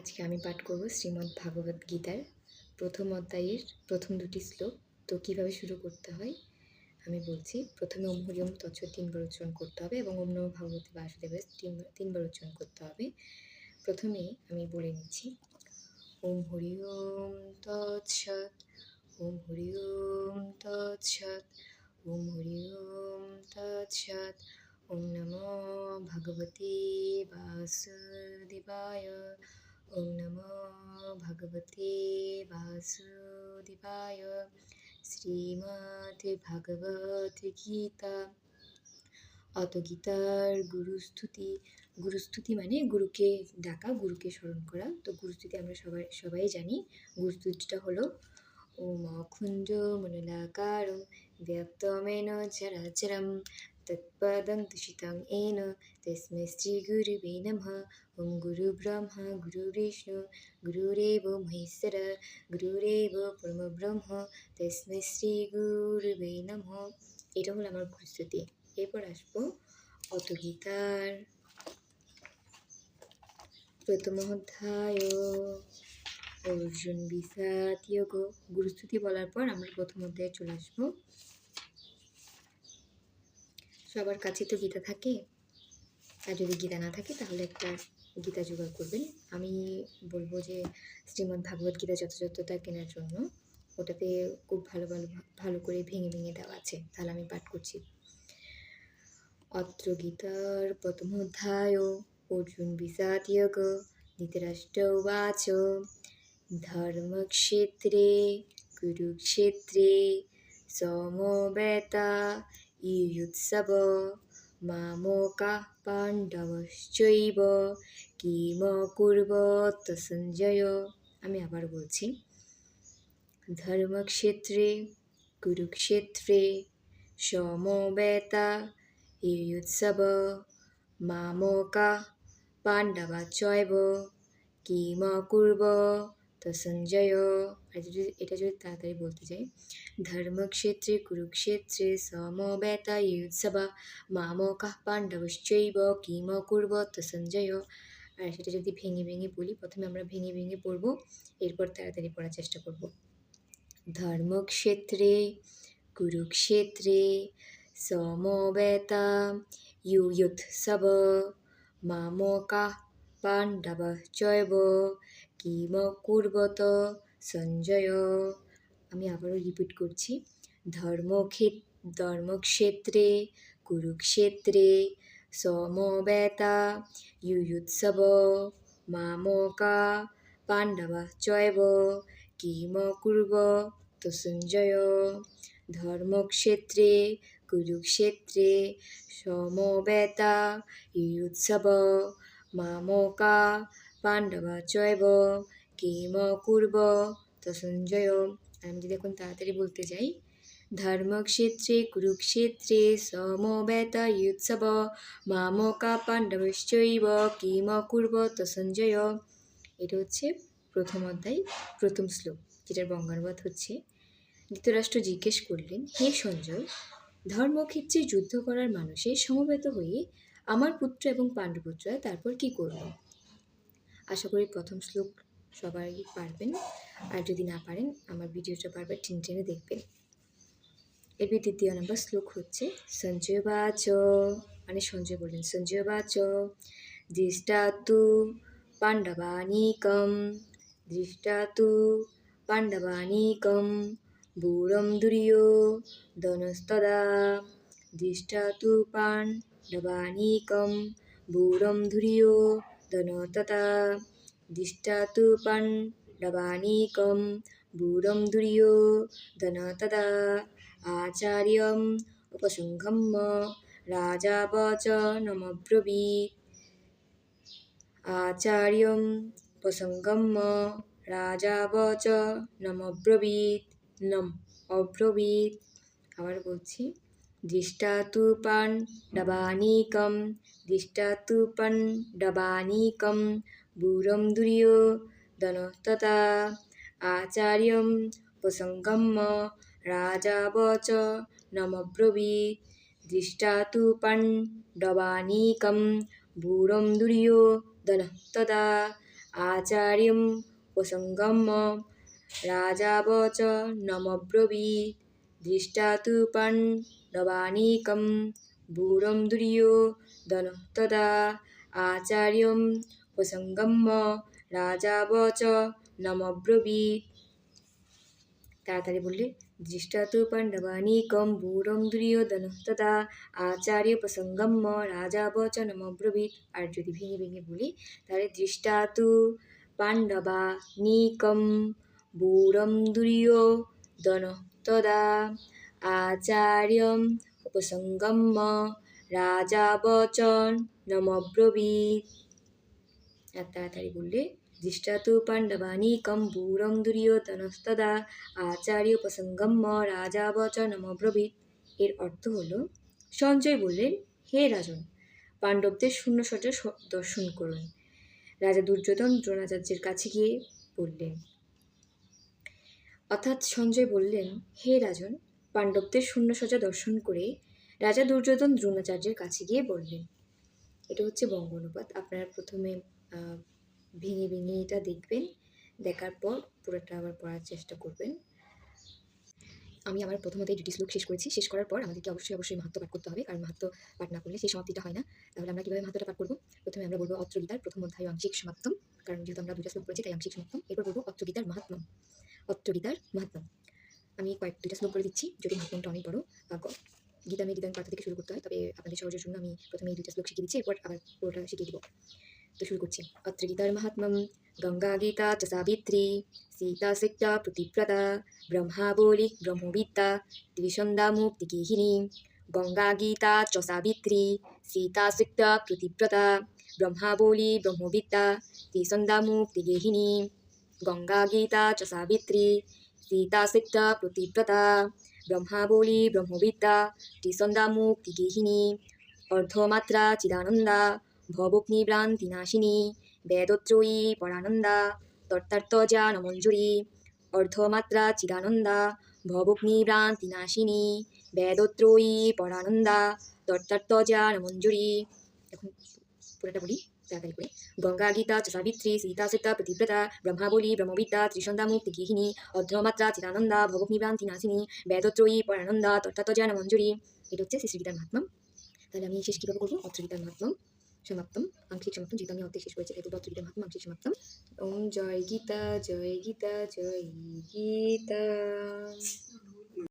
আজকে আমি পাঠ করব শ্রীমদ্ ভাগবত গীতার প্রথম অধ্যায়ের প্রথম দুটি শ্লোক। তো কীভাবে শুরু করতে হয়? আমি বলছি, প্রথমে ওম হরি ওম তৎস তিনবার উচ্চারণ করতে হবে এবং ওম নম ভাগবতী বাসুদেবের তিন, তিনবার উচ্চারণ করতে হবে। প্রথমে আমি বলে নিচ্ছি, ওম হরি ওম তৎসৎ ওম হরি ওম তৎসৎ ওম হরি ওম তৎসৎ ওম নমো ভগবতে বাসুদেবায়। ওম নমো ভগবতে বাসুদেবায় শ্রীমদ্ ভাগবত গীতা অত গীতার গুরুস্তুতি গুরুস্তুতি মানে গুরুকে ডাকা, গুরুকে স্মরণ করা। তো গুরুস্তুতি আমরা সবাই সবাই জানি। গুরুস্তুতিটা হলো ওম অখুঞ্জ মনুলাকারম ব্যক্তমেন চরাচরম। তৎপদং তুষিতং এন তস্मै শ্রীগুরুবে নমঃ ওম গুরু ব্রহ্মা গুরু বিষ্ণু গুরুরেব মহেশ্বর গুরুরেব পরমব্রহ্ম তস্मै শ্রী গুরুবে নমঃ এটা হলো আমার গুরুস্তুতি এরপর আসব অত গীতার প্রথম অধ্যায় অর্জুন বিষাদ যোগ গুরুস্তুতি বলার পর আমরা প্রথম অধ্যায়ে চলে আসব সবার কাছে তো গীতা থাকে। আর যদি গীতা না থাকে, তাহলে একটা গীতা জোগাড় করবেন। আমি বলব যে, শ্রীমদ্ ভাগবত গীতা যথাযথতা কেনার জন্য ওটাতে খুব ভালো ভালো ভালো করে ভেঙে ভেঙে দেওয়া আছে। তাহলে আমি পাঠ করছি। অত্র গীতার প্রথম অধ্যায়, অর্জুন বিষাদ যোগ ধৃতরাষ্ট্র উবাচ, ধর্মক্ষেত্রে, কুরুক্ষেত্রে, সমবেতা ইয়ুৎসব মামকা পাণ্ডবশ্চৈব কিম কুর্বত সঞ্জয় আমি আবার বলছি ধর্মক্ষেত্রে কুরুক্ষেত্রে সমবেতা ইয়ুৎসব মামকা পাণ্ডবাচৈব কিম কুর্ব তো সঞ্জয় যদি এটা যদি তাড়াতাড়ি বলতে চাই ধর্মক্ষেত্রে, কুরুক্ষেত্রে সমবেতা ইউৎসবা মামকা পাণ্ডবশ্চৈব, কিম কুর্ব, তো সঞ্জয় আর সেটা যদি ভেঙে ভেঙে বলি, প্রথমে আমরা ভেঙে ভেঙে পড়ব, এরপর তাড়াতাড়ি পড়ার চেষ্টা করব। ধর্মক্ষেত্রে, কুরুক্ষেত্রে সমবেতা ইউৎসব মামকা পাণ্ডবশ্চৈব কিম কুর্বত সঞ্জয় আমি আবারও রিপিট করছি। ধর্মক্ষেত ধর্মক্ষেত্রে, কুরুক্ষেত্রে, সমবেতা ইয়ুৎসব মামকা, পাণ্ডবা চৈব কিম কুর্ব? তো সঞ্জয়। ধর্মক্ষেত্রে, কুরুক্ষেত্রে, সমবেতা ইয়ুৎসব মামকা পাণ্ডবা চৈব, কিম কুর্ব তো সঞ্জয় আমি যদি এখন তাড়াতাড়ি বলতে যাই, ধর্মক্ষেত্রে, কুরুক্ষেত্রে সমবেতা ইউৎসব মামকা পাণ্ডবশ্চৈব, কিম কুর্ব তো সঞ্জয় এটা হচ্ছে প্রথম অধ্যায়, প্রথম শ্লোক, যেটার বঙ্গানুবাদ হচ্ছে, ধৃতরাষ্ট্র জিজ্ঞেস করলেন, হে সঞ্জয়, ধর্মক্ষেত্রে যুদ্ধ করার মানুষের সমবেত হয়ে আমার পুত্র এবং পাণ্ডুপুত্ররা তারপর কি করল আশা করি প্রথম শ্লোক সবাই পারবেন। আর যদি না পারেন, আমার ভিডিওটা বারবার টেনে টেনে দেখবেন। এর দ্বিতীয় নম্বর শ্লোক হচ্ছে, সঞ্জয় বাচ মানে সঞ্জয় বললেন, সঞ্জয় বাচ দৃষ্টা তু পাণ্ডবানিকম দৃষ্টা তু পাণ্ডবানিকম বুড়ম দুর্यो ধনস্তদা দৃষ্টা তু রবানীকম বুড়ম ধুরিও দনতা দিষ্টা তু পান রবানীকম বুড়ম ধুরিও দনতা আচার্যম উপসংঘম রাজা বচ নমব্রবী আচার্যম উপসংঘম রাজা বচ নমব্রবীত নম অব্রবীত আবার বলছি। दृष्टातु पाण्डवानीकं दृष्टातु पाण्डवानीकं भूरं दुर्योधनस्तथा आचार्यं प्रसङ्गं राजावच नमब्रवी दृष्टातु पाण्डवानीकं भूरं दुर्योधनस्तथा आचार्यं प्रसङ्गं राजावच नमब्रवी दृष्टातु पाण्ड पाण्डवानीकं दूरं दुर्योधनः तदा आचार्यम् उपसङ्गम्य রাজাবচ নমব্রবীত তাড়াতাড়ি বললে দৃষ্টাতু পাণ্ডবানীকম বুড়ম দুর্যোধন তথা আচার্য প্রসঙ্গম্য রাজাবচ নমব্রবীত আর যদি ভেঙে ভেঙে বলি তাহলে দৃষ্টাতু পাণ্ডবা নিকম বুড়ম দুর্যোধন তদা আচার্যম উপসঙ্গম্য রাজাবচন নমব্রবীত আর তাড়াতাড়ি বললে দৃষ্টাতু পাণ্ডবানীকম বুড়ং দুর্যোধনস্তদা আচার্য উপসঙ্গম্য রাজাবচ নমব্রবীত এর অর্থ হলো, সঞ্জয় বললেন, হে রাজন, পাণ্ডবদের শূন্য সজ্জা দর্শন করুন। রাজা দুর্যোধন দ্রোণাচার্যের কাছে গিয়ে বললেন, অর্থাৎ সঞ্জয় বললেন, হে রাজন পাণ্ডবদের শূন্য সজ্জা দর্শন করে রাজা দুর্যোধন দ্রোণাচার্যের কাছে গিয়ে বললেন, এটা হচ্ছে বঙ্গ অনুপাত আপনারা প্রথমে ভেঙে ভেঙে এটা দেখবেন, দেখার পর পুরোটা আবার পড়ার চেষ্টা করবেন। আমি আমার প্রথমত এই দুটি শ্লোক শেষ করেছি। শেষ করার পর আমাদেরকে অবশ্যই অবশ্যই মাহাত্ম পাঠ করতে হবে। কারণ মাহাত্ম পাঠ না করলে সেই সমাপ্তিটা হয় না। তাহলে আমরা কীভাবে মাহাত্মটা পাঠ করব? প্রথমে আমরা বলব অত্র গীতার প্রথম অধ্যায় আংশিক সমাপ্তম। কারণ যেহেতু আমরা দুটা শ্লোক করেছি তাই আংশিক সমাপ্তম। এরপর বলব অত্র গীতার মাহাত্মম অত্র গীতার মাহাত্মম আমি কয়েক দুইটা শ্লোক করে দিচ্ছি যদি মাহাত্মটা অনেক বড়। গ- গীতা পাঠ থেকে শুরু করতে হয়, তবে আপনাদের সহজের জন্য আমি প্রথমে এই দুইটা শ্লোক শিখিয়ে দিচ্ছি, এরপর আবার পুরোটা শিখিয়ে দিব। তো শুরু করছি। অত্র গীতার মাহাত্ম্যম, গঙ্গা গীতা চ সাবিত্রী, সীতা সিক্তা প্রতিব্রতা, ব্রহ্মা বলি ব্রহ্মবিদ্যা দ্বিসন্ধ্যা মুক্তিগৃহিণী গঙ্গা গীতা চ সাবিত্রী, সীতা সিক্তা প্রতিব্রতা, ব্রহ্মা বলি ব্রহ্মবিদ্যা দ্বিসন্ধ্যা মুক্তিগৃহিণী গঙ্গা গীতা চ সাবিত্রী সীতা সিক্তা প্রতিব্রতা ব্রহ্মা বলি ব্রহ্মবিদ্যা দ্বিসন্ধ্যা মুক্তিগৃহিণী অর্ধমাত্রা চিদানন্দা ভবগ্নিভ্রান্তিনাশিনী বেদত্রয়ী পরানন্দা তত্তার্থজান মঞ্জুরি অর্ধমাত্রা চিদানন্দা ভবগ্নিভ্রান্তিনাশিনী বেদত্রয়ী পরানন্দা তত্তার্থজান মঞ্জুরি এখন পুরোটা বলি তাড়াতাড়ি করে গঙ্গা গীতা সাবিত্রী সীতা সীতা প্রতিব্রতা ব্রহ্মাবলী ব্রহ্মবিদ্যা ত্রিসন্ধ্যা মুক্তি গৃহিণী অর্ধমাত্রা চিদানন্দা ভবগ্নিভ্রান্তি নাশিনী বেদত্রয়ী পরানন্দা তত্তার্থজান মঞ্জুরি এটা হচ্ছে শ্রী শ্রীগীতার মাহাত্ম্যম তাহলে আমি শেষ কীভাবে করব? অত্রগীতার মাহাত্ম্যম সমাপ্তম, আংশিক সমাপ্তম, যেহেতু আমি অর্ধেক শেষ করেছি তাই অত্রগীতার মাহাত্ম্যম আংশিক সমাপ্তম। ওম জয় গীতা জয় গীতা জয় গীতা।